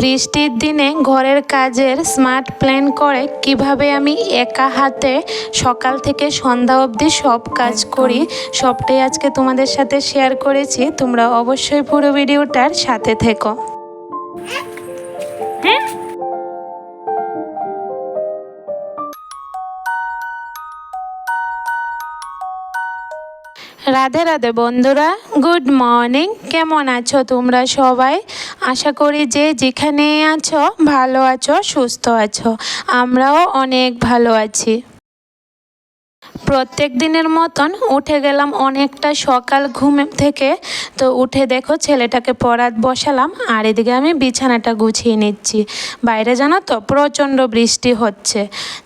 বৃষ্টির দিনে ঘরের কাজের স্মার্ট প্ল্যান করে কীভাবে আমি একা হাতে সকাল থেকে সন্ধ্যা অবধি সব কাজ করি সবটাই আজকে তোমাদের সাথে শেয়ার করেছি। তোমরা অবশ্যই পুরো ভিডিওটার সাথে থেকো। রাধে রাধে বন্ধুরা, গুড মর্নিং। কেমন আছো তোমরা সবাই? আশা করি যে যেখানে আছো, ভালো আছো, সুস্থ আছো। আমরাও অনেক ভালো আছি। প্রত্যেক দিনের মতন উঠে গেলাম অনেকটা সকাল ঘুম থেকে। তো উঠে দেখো ছেলেটাকে পড়াত বসালাম, আর এদিকে আমি বিছানাটা গুছিয়ে নিচ্ছি। বাইরে জানো তো প্রচণ্ড বৃষ্টি হচ্ছে।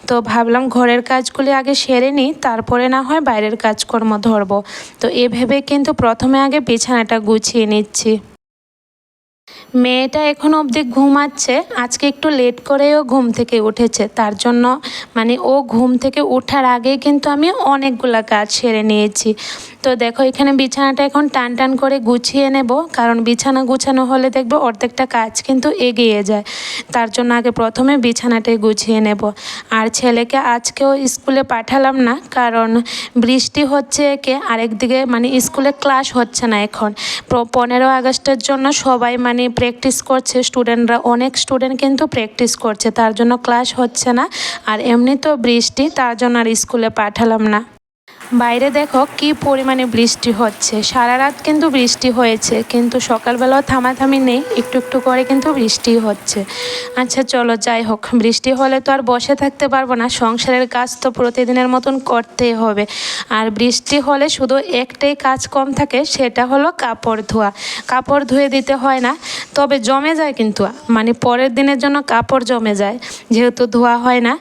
তো ভাবলাম ঘরের কাজগুলি আগে সেরে নিই, তারপরে না হয় বাইরের কাজকর্ম ধরবো। তো এভাবে কিন্তু প্রথমে আগে বিছানাটা গুছিয়ে নিচ্ছি। মেয়েটা এখন অবধি ঘুমাচ্ছে। আজকে একটু লেট করেও ঘুম থেকে উঠেছে। তার জন্য মানে ও ঘুম থেকে ওঠার আগেই কিন্তু আমি অনেকগুলা কাজ সেরে নিয়েছি। তো দেখো, এখানে বিছানাটা এখন টান টান করে গুছিয়ে নেব। কারণ বিছানা গুছানো হলে দেখবে অর্ধেকটা কাজ কিন্তু এগিয়ে যায়। তার জন্য আগে প্রথমে বিছানাটাই গুছিয়ে নেব। আর ছেলেকে আজকেও স্কুলে পাঠালাম না, কারণ বৃষ্টি হচ্ছে একে আরেকদিকে মানে স্কুলে ক্লাস হচ্ছে না এখন। পনেরো আগস্টের জন্য সবাই মানে প্র্যাকটিস করছে স্টুডেন্টরা অনেক স্টুডেন্ট কিন্তু প্র্যাকটিস করছে, তার জন্য ক্লাস হচ্ছে না। আর এমনি তো বৃষ্টি, তার জন্য আর স্কুলে পাঠালাম না। বাইরে দেখো কি পরিমাণে বৃষ্টি হচ্ছে। সারা রাত কিন্তু বৃষ্টি হয়েছে, কিন্তু সকালবেলাও থামাথামি নেই, একটু একটু করে কিন্তু বৃষ্টি হচ্ছে। আচ্ছা চলো যাই হোক, বৃষ্টি হলে তো আর বসে থাকতে পারব না, সংসারের কাজ তো প্রতিদিনের মতন করতেই হবে। আর বৃষ্টি হলে শুধু একটাই কাজ কম থাকে, সেটা হলো কাপড় ধোয়া। কাপড় ধুয়ে দিতে হয় না, তবে জমে যায় কিন্তু মানে পরের দিনের জন্য কাপড় জমে যায়, যেহেতু ধোয়া হয় না।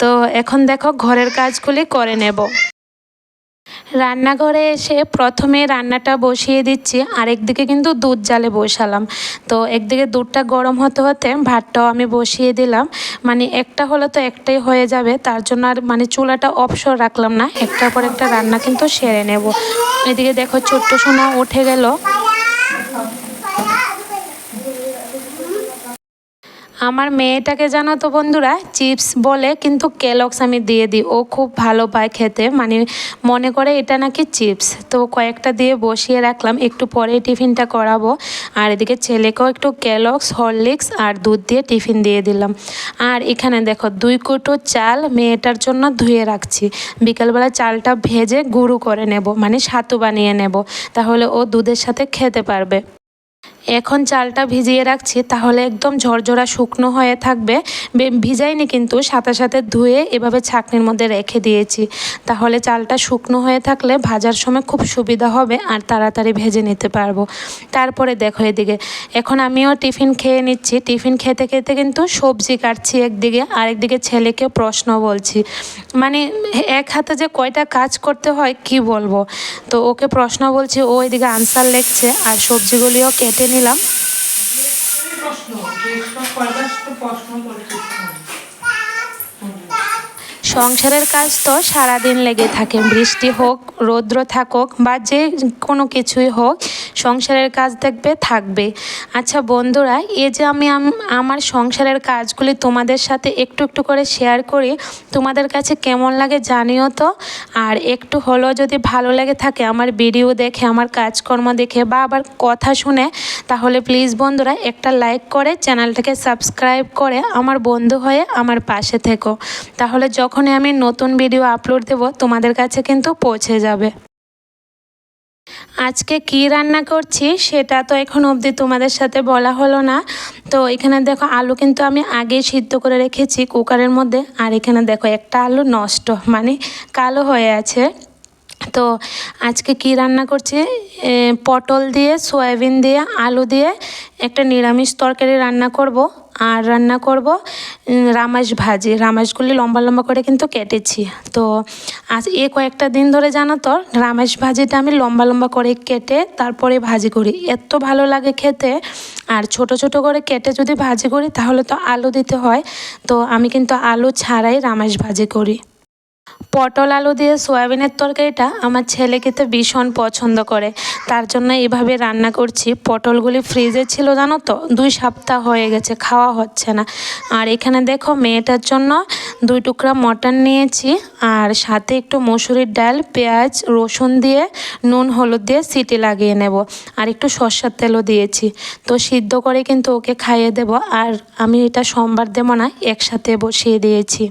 তো এখন দেখো ঘরের কাজগুলি করে নেব। রান্নাঘরে এসে প্রথমে রান্নাটা বসিয়ে দিচ্ছি, আর একদিকে কিন্তু দুধ জালে বসালাম। তো একদিকে দুধটা গরম হতে হতে ভাতটাও আমি বসিয়ে দিলাম। মানে একটা হলে তো একটাই হয়ে যাবে, তার জন্য আর মানে চুলাটা অবসর রাখলাম না, একটার পর একটা রান্না কিন্তু সেরে নেব। এদিকে দেখো ছোট্ট সোনা উঠে গেল। আমার মেয়েটাকে জানো তো বন্ধুরা, চিপস বলে কিন্তু কেলক্স আমি দিয়ে দিই। ও খুব ভালো পায় খেতে মানে মনে করে এটা নাকি চিপস। তো কয়েকটা দিয়ে বসিয়ে রাখলাম, একটু পরে টিফিনটা করাবো। আর এদিকে ছেলেকেও একটু কেলক্স হরলিক্স আর দুধ দিয়ে টিফিন দিয়ে দিলাম। আর এখানে দেখো, দুই কুটো চাল মেয়েটার জন্য ধুয়ে রাখছি। বিকালবেলা চালটা ভেজে গুঁড়ো করে নেব মানে সাতু বানিয়ে নেব, তাহলে ও দুধের সাথে খেতে পারবে। এখন চালটা ভিজিয়ে রাখছি, তাহলে একদম ঝরঝরা শুকনো হয়ে থাকবে। ভিজাইনি কিন্তু, সাথে সাথে ধুয়ে এভাবে ছাকনির মধ্যে রেখে দিয়েছি। তাহলে চালটা শুকনো হয়ে থাকলে ভাজার সময় খুব সুবিধা হবে, আর তাড়াতাড়ি ভেজে নিতে পারব। তারপরে দেখো এদিকে, এখন আমিও টিফিন খেয়ে নিচ্ছি। টিফিন খেতে খেতে কিন্তু সবজি কাটছি একদিকে, আরেকদিকে ছেলেকে প্রশ্ন বলছি। মানে এক হাতে যে কয়টা কাজ করতে হয়, কি বলব? তো ওকে প্রশ্ন বলছি, ও এদিকে আনসার লিখছে, আর সবজিগুলিও কেটে নিলাম। সংসারের কাজ তো সারাদিন লেগে থাকে। বৃষ্টি হোক, রৌদ্র থাকুক বা যে কোনো কিছুই হোক, সংসারের কাজ দেখবে, থাকবে। আচ্ছা বন্ধুরা, এই যে আমি আমার সংসারের কাজগুলি তোমাদের সাথে একটু একটু করে শেয়ার করি, তোমাদের কাছে কেমন লাগে জানিও তো? আর একটু হলেও যদি ভালো লাগে থাকে, আমার ভিডিও দেখে, আমার কাজকর্ম দেখে বা আবার কথা শুনে, তাহলে প্লিজ বন্ধুরা, একটা লাইক করে চ্যানেলটাকে সাবস্ক্রাইব করে আমার বন্ধু হয়ে আমার পাশে থেকো। তাহলে যখনই আমি নতুন ভিডিও আপলোড দেব, তোমাদের কাছে কিন্তু পৌঁছে যাবে। আজকে কি রান্না করছি সেটা তো এখন অবধি তোমাদের সাথে বলা হলো না। তো এখানে দেখো আলু কিন্তু আমি আগে সিদ্ধ করে রেখেছি কুকারের মধ্যে, আর এখানে দেখো একটা আলু নষ্ট মানে কালো হয়ে আছে। তো আজকে কি রান্না করছি? পটল দিয়ে, সয়াবিন দিয়ে, আলু দিয়ে একটা নিরামিষ তরকারি রান্না করব। আর রান্না করব রামাস ভাজি। রামাসগুলি লম্বা লম্বা করে কিন্তু কেটেছি। তো আজ এ কয়েকটা দিন ধরে জানো তো রামাস ভাজিটা আমি লম্বা লম্বা করে কেটে তারপরে ভাজি করি। এত ভালো লাগে খেতে। আর ছোট ছোট করে কেটে যদি ভাজি করি, তাহলে তো আলু দিতে হয়। তো আমি কিন্তু আলু ছাড়াই রামাস ভাজি করি। পটল আলু দিয়ে সয়াবিনের তরকারিটা আমার ছেলে খেতে ভীষণ পছন্দ করে। তার জন্য এভাবে রান্না করছি। পটলগুলি ফ্রিজে ছিল জানো তো? দুই সপ্তাহ হয়ে গেছে, খাওয়া হচ্ছে না। আর এখানে দেখো মেয়েটার জন্য দুই টুকরা মটন নিয়েছি আর সাথে একটু মসুরির ডাল, পেঁয়াজ, রসুন দিয়ে নুন, হলুদ দিয়ে সিটি লাগিয়ে নেব। আর একটু সর্ষার তেলও দিয়েছি। তো সিদ্ধ করে কিন্তু ওকে খাইয়ে দেব। আর আমি এটা সোমবার দেবো না, একসাথে বসিয়ে দিয়েছি।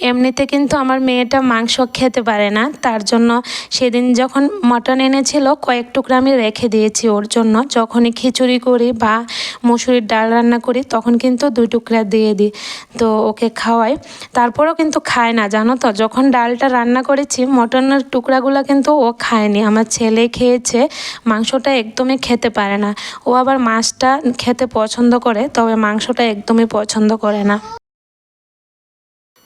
এমনিতে কিন্তু আমার মেয়েটা মাংস খেতে পারে না। তার জন্য সেদিন যখন মটন এনেছিল, কয়েক টুকরা আমি রেখে দিয়েছি ওর জন্য। যখনই খিচুড়ি করি বা মুসুরির ডাল রান্না করি, তখন কিন্তু দুই টুকরা দিয়ে দিই, তো ওকে খাওয়াই। তারপরেও কিন্তু খায় না, জানো তো? যখন ডালটা রান্না করেছি, মটনের টুকরাগুলো কিন্তু ও খায়নি। আমার ছেলে খেয়েছে, মাংসটা একদমই খেতে পারে না। ও আবার মাছটা খেতে পছন্দ করে, তবে মাংসটা একদমই পছন্দ করে না।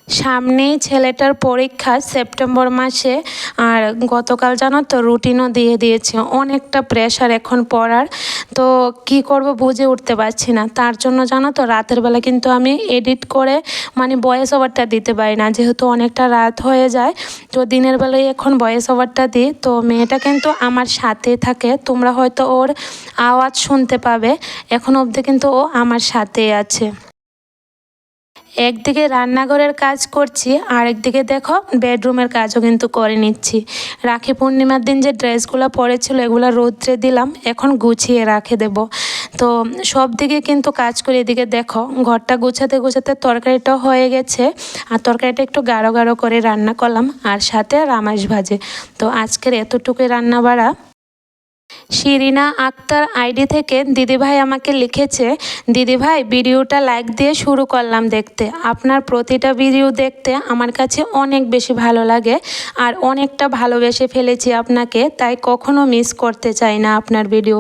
সামনেই ছেলেটার পরীক্ষা সেপ্টেম্বর মাসে আর গতকাল জানো তো রুটিনও দিয়ে দিয়েছে। অনেকটা প্রেশার এখন পড়ার। তো কি করব বুঝে উঠতে পারছি না। তার জন্য জানো তো রাতের বেলা কিন্তু আমি এডিট করে মানে ভয়েস ওভারটা দিতে পারি না। যেহেতু অনেকটা রাত হয়ে যায়, তো দিনের বেলায় এখন ভয়েস ওভারটা দিই। তো মেয়েটা কিন্তু আমার সাথে থাকে। তোমরা হয়তো ওর আওয়াজ শুনতে পাবে। এখন অবধি কিন্তু ও আমার সাথেই আছে। একদিকে রান্নাঘরের কাজ করছি আর একদিকে দেখো বেডরুমের কাজও কিন্তু করে নিচ্ছি। রাখি পূর্ণিমার দিন যে ড্রেসগুলো পরেছিল এগুলো রৌদ্রে দিলাম, এখন গুছিয়ে রাখে দেব। তো সব দিকে কিন্তু কাজ করি, এদিকে দেখো ঘরটা গুছাতে গুছাতে তরকারিটাও হয়ে গেছে, আর তরকারিটা একটু গাঢ় গাঢ় করে রান্না করলাম, আর সাথে রামাস ভাজে। তো আজকের এতটুকুই রান্না বাড়া শিরিনা আক্তার আইডি থেকে দিদিভাই আমাকে লিখেছে, দিদিভাই, ভিডিওটা লাইক দিয়ে শুরু করলাম দেখতে। আপনার প্রতিটা ভিডিও দেখতে আমার কাছে অনেক বেশি ভালো লাগে আর অনেকটা ভালোবেসে ফেলেছি আপনাকে, তাই কখনো মিস করতে চাই না আপনার ভিডিও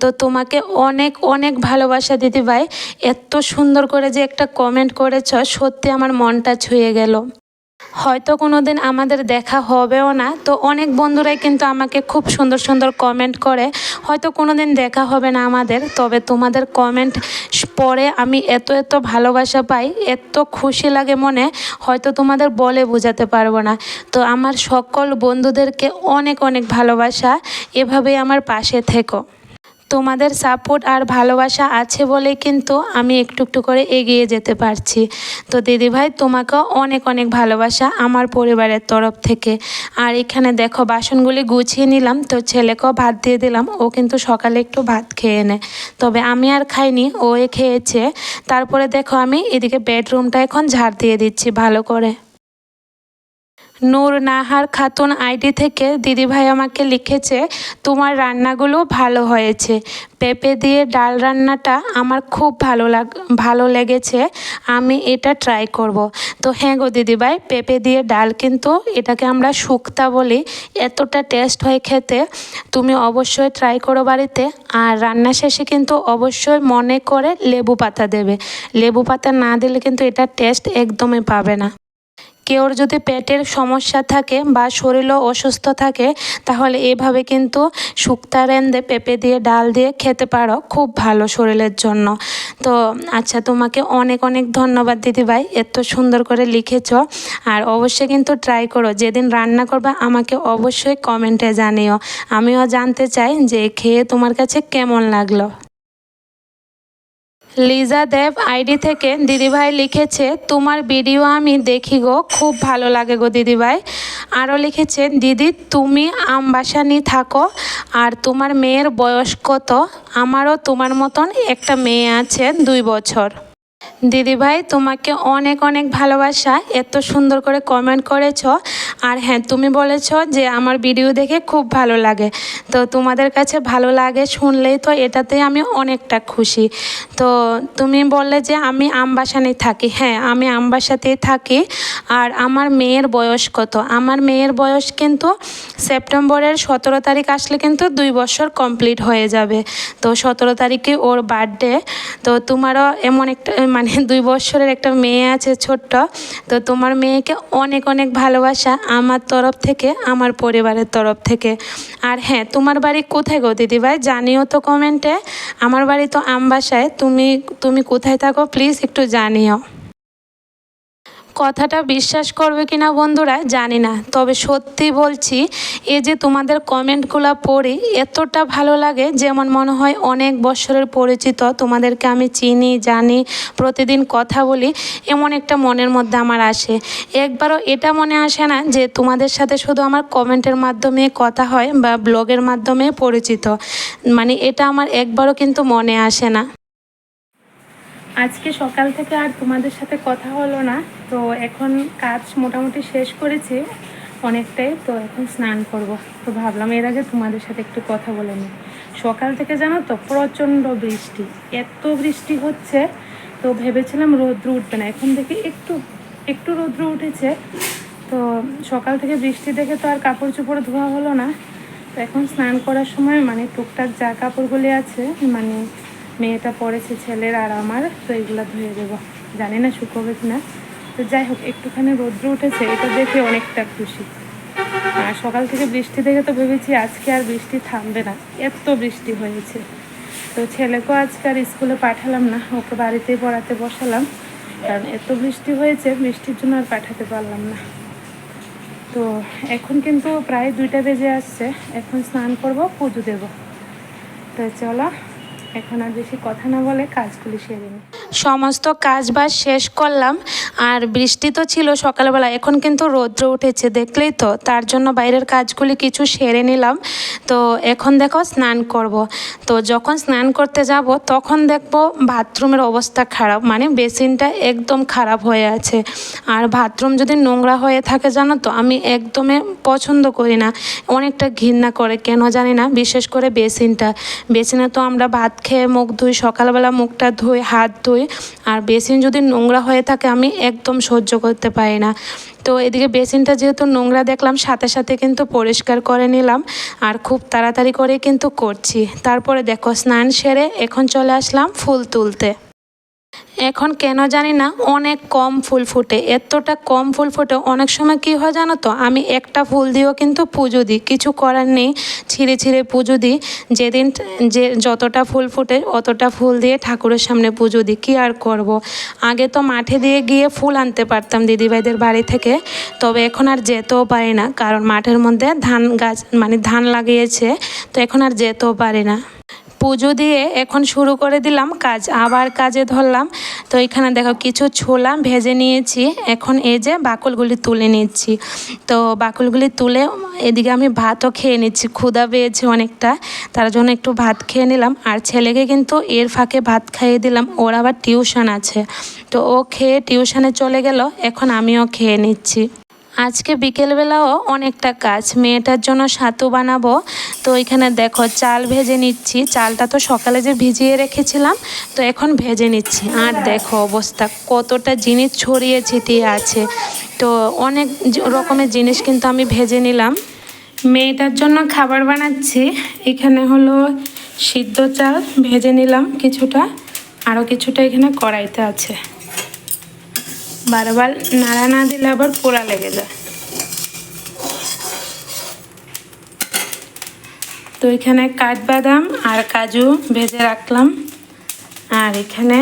তো তোমাকে অনেক অনেক ভালোবাসা দিদিভাই। এত সুন্দর করে যে একটা কমেন্ট করেছ, সত্যি আমার মনটা ছুঁয়ে গেল। হয়তো কোনো দিন আমাদের দেখা হবেও না। তো অনেক বন্ধুরাই কিন্তু আমাকে খুব সুন্দর সুন্দর কমেন্ট করে, হয়তো কোনো দিন দেখা হবে না আমাদের, তবে তোমাদের কমেন্ট পরে আমি এত এত ভালোবাসা পাই, এত খুশি লাগে মনে, হয়তো তোমাদের বলে বোঝাতে পারব না। তো আমার সকল বন্ধুদেরকে অনেক অনেক ভালোবাসা। এভাবেই আমার পাশে থেকো। তোমাদের সাপোর্ট আর ভালোবাসা আছে বলে কিন্তু আমি একটু একটু করে এগিয়ে যেতে পারছি। তো দিদিভাই, তোমাকেও অনেক অনেক ভালোবাসা আমার পরিবারের তরফ থেকে। আর এখানে দেখো, বাসনগুলি গুছিয়ে নিলাম। তো ছেলেকেও ভাত দিয়ে দিলাম। ও কিন্তু সকালে একটু ভাত খেয়ে নেয় তবে আমি আর খাইনি, ও এ খেয়েছে। তারপরে দেখো, আমি এদিকে বেডরুমটা এখন ঝাড় দিয়ে দিচ্ছি ভালো করে। নূর নাহার খাতুন আইডি থেকে দিদিভাই আমাকে লিখেছে, তোমার রান্নাগুলো ভালো হয়েছে। পেঁপে দিয়ে ডাল রান্নাটা আমার খুব ভালো লাগ, ভালো লেগেছে। আমি এটা ট্রাই করব। তো হ্যাঁ গো দিদিভাই পেঁপে দিয়ে ডাল কিন্তু এটাকে আমরা শুক্তা বলি। এতটা টেস্ট হয় খেতে, তুমি অবশ্যই ট্রাই করো বাড়িতে। আর রান্না শেষে কিন্তু অবশ্যই মনে করে লেবু পাতা দেবে। লেবু পাতা না দিলে কিন্তু এটা টেস্ট একদমই পাবে না। কেউর যদি পেটের সমস্যা থাকে বা শরীরও অসুস্থ থাকে, তাহলে এভাবে কিন্তু শুক্তা রেন্দে পেঁপে দিয়ে, ডাল দিয়ে খেতে পারো খুব ভালো শরীরের জন্য। তো আচ্ছা তোমাকে অনেক অনেক ধন্যবাদ দিদিভাই, এত সুন্দর করে লিখেছ। আর অবশ্যই কিন্তু ট্রাই করো, যেদিন রান্না করবে আমাকে অবশ্যই কমেন্টে জানিও। আমিও জানতে চাই যে খেয়ে তোমার কাছে কেমন লাগল। লিজা দেব আইডি থেকে, দিদিভাই লিখেছে, তোমার ভিডিও আমি দেখি গো, খুব ভালো লাগে গো দিদিভাই। আরও লিখেছে, দিদি, তুমি আমবাসানি থাকো, আর তোমার মেয়ের বয়স কত? আমারও তোমার মতন একটা মেয়ে আছে দুই বছর। দিদিভাই, তোমাকে অনেক অনেক ভালোবাসা। এত সুন্দর করে কমেন্ট করেছ। আর হ্যাঁ তুমি বলেছ যে আমার ভিডিও দেখে খুব ভালো লাগে। তো তোমাদের কাছে ভালো লাগে শুনলেই তো এটাতে আমি অনেকটা খুশি। তো তুমি বললে যে আমি আমবাসানে থাকি। হ্যাঁ আমি আমবাসাতেই থাকি। আর আমার মেয়ের বয়স কত? আমার মেয়ের বয়স কিন্তু সেপ্টেম্বরের সতেরো তারিখ আসলে কিন্তু দুই বছর কমপ্লিট হয়ে যাবে। তো সতেরো তারিখে ওর বার্থডে তো তোমারও এমন একটা মানে দুই বছরের একটা মেয়ে আছে ছোট্ট, তো তোমার মেয়েকে অনেক অনেক ভালোবাসা আমার তরফ থেকে, আমার পরিবারের তরফ থেকে। আর হ্যাঁ তোমার বাড়ি কোথায় গো দিদিভাই? জানিও তো কমেন্টে আমার বাড়ি তো আমবাসায় তুমি তুমি কোথায় থাকো? প্লিজ একটু জানিও। কথাটা বিশ্বাস করবে কিনা বন্ধুরা জানি না। তবে সত্যি বলছি এ যে তোমাদের কমেন্টগুলো পড়ি এতটা ভালো লাগে, যেমন মনে হয় অনেক বছরের পরিচিত, তোমাদেরকে আমি চিনি, জানি, প্রতিদিন কথা বলি, এমন একটা মনের মধ্যে আমার আসে। একবারও এটা মনে আসে না যে তোমাদের সাথে শুধু আমার কমেন্টের মাধ্যমে কথা হয় বা ব্লগের মাধ্যমে পরিচিত। মানে এটা আমার একবারও কিন্তু মনে আসে না। আজকে সকাল থেকে আর তোমাদের সাথে কথা হলো না। তো এখন কাজ মোটামুটি শেষ করেছি অনেকটাই। তো এখন স্নান করব। তো ভাবলাম এর আগে তোমাদের সাথে একটু কথা বলে নিই। সকাল থেকে জানো তো প্রচণ্ড বৃষ্টি। এত বৃষ্টি হচ্ছে, তো ভেবেছিলাম রৌদ্র উঠবে না। এখন থেকে একটু একটু রৌদ্র উঠেছে। তো সকাল থেকে বৃষ্টি দেখে তো আর কাপড় চোপড় ধোয়া হলো না। তো এখন স্নান করার সময় মানে টুকটাক যা কাপড়গুলি আছে মানে মেয়েটা পড়েছে ছেলের আর আমার, তো এগুলো ধুয়ে দেবো। জানি না শুকোবে কিনা। তো যাই হোক, একটুখানি রৌদ্র উঠেছে, এটা দেখে অনেকটা খুশি। আর সকাল থেকে বৃষ্টি দেখে তো ভেবেছি আজকে আর বৃষ্টি থামবে না, এত বৃষ্টি হয়েছে। তো ছেলেকেও আজকে আর স্কুলে পাঠালাম না, ওকে বাড়িতেই পড়াতে বসালাম। কারণ এত বৃষ্টি হয়েছে, বৃষ্টির জন্য আর পাঠাতে পারলাম না। তো এখন কিন্তু প্রায় দুইটা বেজে আসছে, এখন স্নান করব, পুজো দেব। তো চলো। এখন আর বেশি কথা না বলে কাজগুলি সেরে নিই সমস্ত কাজ বাজ শেষ করলাম, আর বৃষ্টি তো ছিল সকালবেলা, এখন কিন্তু রৌদ্র উঠেছে, দেখলেই তো। তার জন্য বাইরের কাজগুলি কিছু সেরে নিলাম। তো এখন দেখো স্নান করব। তো যখন স্নান করতে যাব, তখন দেখব বাথরুমের অবস্থা খারাপ মানে বেসিনটা একদম খারাপ হয়ে আছে। আর বাথরুম যদি নোংরা হয়ে থাকে, জানো তো, আমি একদমই পছন্দ করি না। অনেকটা ঘৃণা করে, কেন জানি না, বিশেষ করে বেসিনটা। বেসিনে তো আমরা ভাত খেয়ে মুখ ধুই, সকালবেলা মুখটা ধুই, হাত ধুই আর বেসিন যদি নোংরা হয়ে থাকে, আমি একদম সহ্য করতে পারি না। তো এদিকে বেসিনটা যেহেতু নোংরা দেখলাম, সাথে সাথে কিন্তু পরিষ্কার করে নিলাম আর খুব তাড়াতাড়ি করে কিন্তু করছি। তারপরে দেখো, স্নান সেরে এখন চলে আসলাম ফুল তুলতে। এখন কেন জানি না, অনেক কম ফুল ফুটে। এতটা কম ফুল ফুটে, অনেক সময় কী হয় জানো তো, আমি একটা ফুল দিয়েও কিন্তু পুজো দিই। কিছু করার নেই, ছিঁড়ে ছিঁড়ে পুজো দিই। যেদিন যে যতটা ফুল ফুটে, অতটা ফুল দিয়ে ঠাকুরের সামনে পুজো দিই। কী আর করব। আগে তো মাঠে দিয়ে গিয়ে ফুল আনতে পারতাম দিদিভাইদের বাড়ি থেকে। তবে এখন আর যেতেও পারি না, কারণ মাঠের মধ্যে ধান গাছ মানে ধান লাগিয়েছে, তো এখন আর যেতেও পারি না। পুজো দিয়ে এখন শুরু করে দিলাম কাজ, আবার কাজে ধরলাম। তো এখানে দেখো কিছু ছোলা ভেজে নিয়েছি। এখন এই যে বাকলগুলি তুলে নিচ্ছি। তো বাকলগুলি তুলে এদিকে আমি ভাতও খেয়ে নিচ্ছি, ক্ষুধা পেয়েছে অনেকটা। তার জন্য একটু ভাত খেয়ে নিলাম। আর ছেলেকে কিন্তু এর ফাঁকে ভাত খাইয়ে দিলাম, ওর আবার টিউশন আছে। তো ও খেয়ে টিউশনে চলে গেল, এখন আমিও খেয়ে নিচ্ছি। আজকে বিকেলবেলাও অনেকটা কাজ। মেয়েটার জন্য সাতু বানাবো। তো এখানে দেখো চাল ভেজে নিচ্ছি। চালটা তো সকালে যে ভিজিয়ে রেখেছিলাম, তো এখন ভেজে নিচ্ছি। আর দেখো অবস্থা, কতটা জিনিস ছড়িয়ে ছিটিয়ে আছে। তো অনেক রকমের জিনিস কিন্তু আমি ভেজে নিলাম। মেয়েটার জন্য খাবার বানাচ্ছি। এখানে হলো সিদ্ধ চাল ভেজে নিলাম কিছুটা। আরও কিছুটা এখানে কড়াইতে আছে। বারবার নাড়া না দিলে আবার পোড়া লেগে যায়। তো এখানে কাঠবাদাম আর কাজু ভেজে রাখলাম। আর এখানে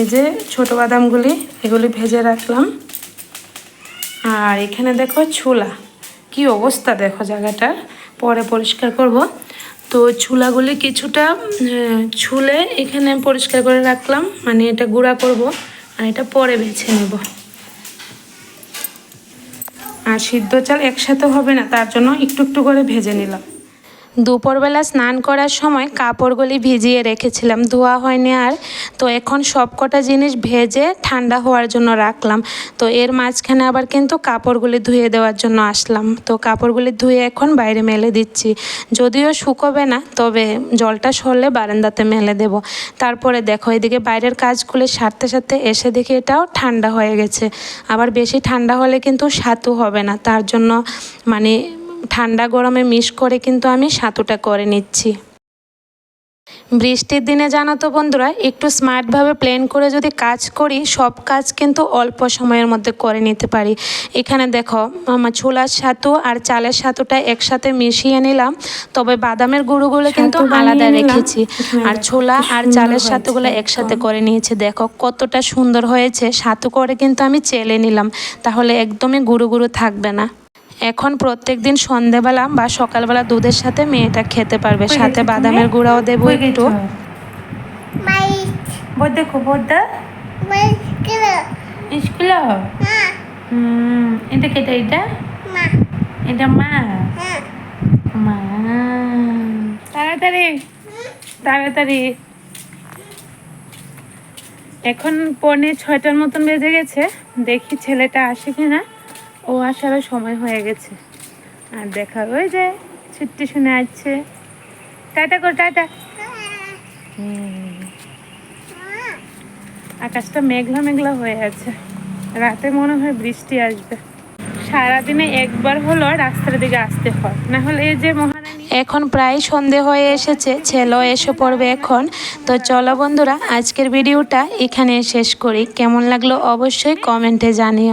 এই যে ছোটো বাদামগুলি, এগুলি ভেজে রাখলাম। আর এখানে দেখো ছোলা, কি অবস্থা দেখো জায়গাটার। পরে পরিষ্কার করব। তো ছোলাগুলি কিছুটা ছুলে এখানে পরিষ্কার করে রাখলাম। মানে এটা গুঁড়া করব। আর এটা পরে বেছে নেব। আর সিদ্ধ চাল একসাথে হবে না তার জন্য একটু একটু করে ভেজে নিলাম। দুপুরবেলা স্নান করার সময় কাপড়গুলি ভিজিয়ে রেখেছিলাম। ধোয়া হয়নি আর। তো এখন সব কটা জিনিস ভেজে ঠান্ডা হওয়ার জন্য রাখলাম। তো এর মাঝখানে আবার কিন্তু কাপড়গুলি ধুয়ে দেওয়ার জন্য আসলাম। তো কাপড়গুলি ধুয়ে এখন বাইরে মেলে দিচ্ছি। যদিও শুকোবে না, তবে জলটা সরলে বারান্দাতে মেলে দেব। তারপরে দেখো, এদিকে বাইরের কাজগুলি সারতে সারতে এসে দেখি এটাও ঠান্ডা হয়ে গেছে। আবার বেশি ঠান্ডা হলে কিন্তু সাতু হবে না। তার জন্য মানে ঠান্ডা গরমে মিশ করে কিন্তু আমি সাতুটা করে নিচ্ছি। বৃষ্টির দিনে জানো তো বন্ধুরা একটু স্মার্টভাবে প্ল্যান করে যদি কাজ করি সব কাজ কিন্তু অল্প সময়ের মধ্যে করে নিতে পারি। এখানে দেখো আমার ছোলার ছাতু আর চালের ছাতুটা একসাথে মিশিয়ে নিলাম তবে বাদামের গুঁড়োগুলো কিন্তু আলাদা রেখেছি। আর ছোলা আর চালের ছাতুগুলো একসাথে করে নিয়েছি। দেখো কতটা সুন্দর হয়েছে। ছাতু করে কিন্তু আমি চেলে নিলাম তাহলে একদমই গুঁড়ো গুঁড়ো থাকবে না। এখন প্রত্যেক দিন সন্ধেবেলা বা সকালবেলা দুধের সাথে মেয়েটা খেতে পারবে। সাথে বাদামের গুঁড়াও দেবো একটু। দেখো স্কুল? এটা কেটে এটা? এটা মা। মা। তাড়াতাড়ি তাড়াতাড়ি। এখন পৌনে ছয়টার মতন বেজে গেছে। দেখি ছেলেটা আসে কিনা। ও আসারও সময় হয়ে গেছে। আর দেখা ওই যে ছুট্টি শুনে আসছে। টাটা কর টাটা। আকাশটা মেঘলা মেঘলা হয়ে আছে। রাতে মনে হয় বৃষ্টি আসবে। সারাদিনে একবার হলো রাস্তার দিকে আসতে হয়। না হলে এই যে মহারানী। এখন প্রায় সন্ধে হয়ে এসেছে ছেলেও এসে পড়বে এখন। তো চলো বন্ধুরা, আজকের ভিডিওটা এখানে শেষ করি। কেমন লাগল অবশ্যই কমেন্টে জানিও।